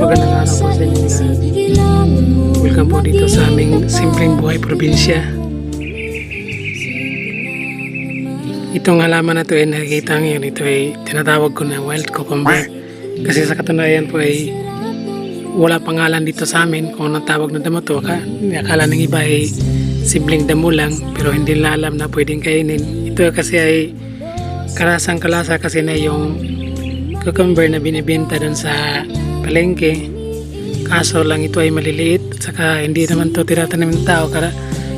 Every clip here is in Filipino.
Magandang araw po sa inyo lahat. Welcome po dito sa aming Simpleng Buhay Probinsya. Itong halaman na ito ay nakikita ngayon, ito ay tinatawag ko na wild cucumber. Kasi sa katunayan po ay wala pangalan dito sa amin kung anong tawag na damo to. Akala ng iba ay simpleng damo lang pero hindi nila alam na pwedeng kainin. Ito kasi ay karasang kalasa kasi na yung cucumber na binibenta doon sa palengke. Kaso lang ito ay maliliit saka hindi naman to tinatanim ng tao. Kada,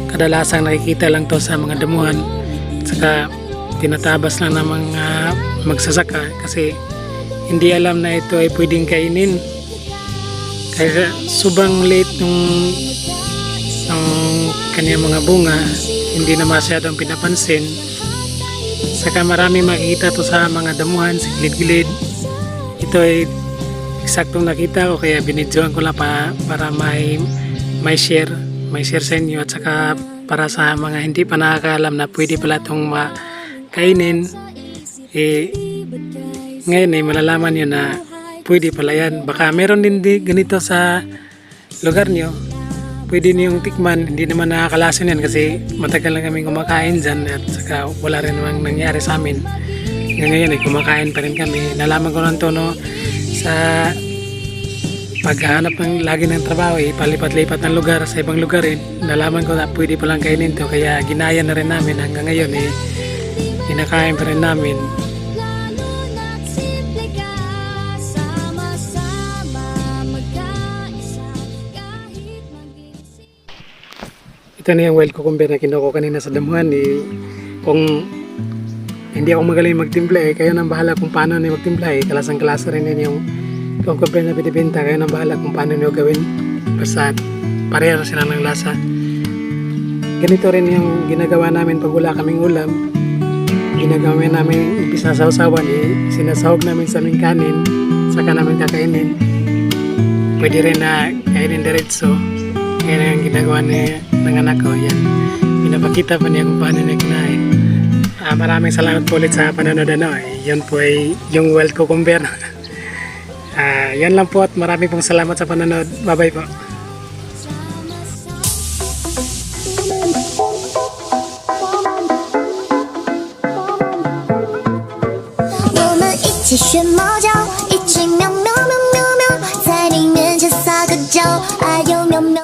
kadalasang nakikita lang to sa mga damuhan. Saka tinatabas lang ng mga magsasaka kasi hindi alam na ito ay pwedeng kainin. Kaya sobrang late nung ng kanyang mga bunga, hindi na masyadong pinapansin. Saka marami makikita to sa mga damuhan, sa gilid-gilid. Ito ay eksaktong nakita ko kaya binidyoan ko lang pa, para may may share, may share sa inyo at saka para sa mga hindi pa nakakaalam na pwede pala itong makainin eh ngayon eh malalaman nyo na pwede pala yan. Baka meron din di ganito sa lugar nyo. Pwede niyong tikman. Hindi naman nakakalason yan kasi matagal na kami kumakain dyan at saka wala rin namang nangyari sa amin. Ngayon eh kumakain pa rin kami. Nalaman ko lang to no sa paghahanap ng lagi ng trabaho eh, palipat-lipat ng lugar sa ibang lugar eh, nalaman ko na pwede palang kainin to kaya ginaya na rin namin hanggang ngayon eh, kinakain pa rin namin ito na yung wild cucumber na kinuha ko kanina sa damuhan eh, kung hindi ako magaling magtimpla eh, kayo nang bahala kung paano niyo magtimpla eh, kalasang klase rin yun yung cucumber na binibenta, kayo nang bahala kung paano niyo gawin basta pareho sila ng lasa. Ganito rin yung ginagawa namin pag wala kaming ulam. Ginagawa namin umpisa sa usawan eh, sinasahog namin sa aming kanin saka namin kakainin. Pwede rin na kainin diretso. Yan ang ginagawa ni, ng anak ko yan pinapakita pa niya kung paano niya kinain Ah, maraming salamat po ulit sa panonood ano eh. Yun po ay yung wild cucumber. Ah, yan lang po at marami pong salamat sa panonood. Bye-bye po. 我们一起学猫叫。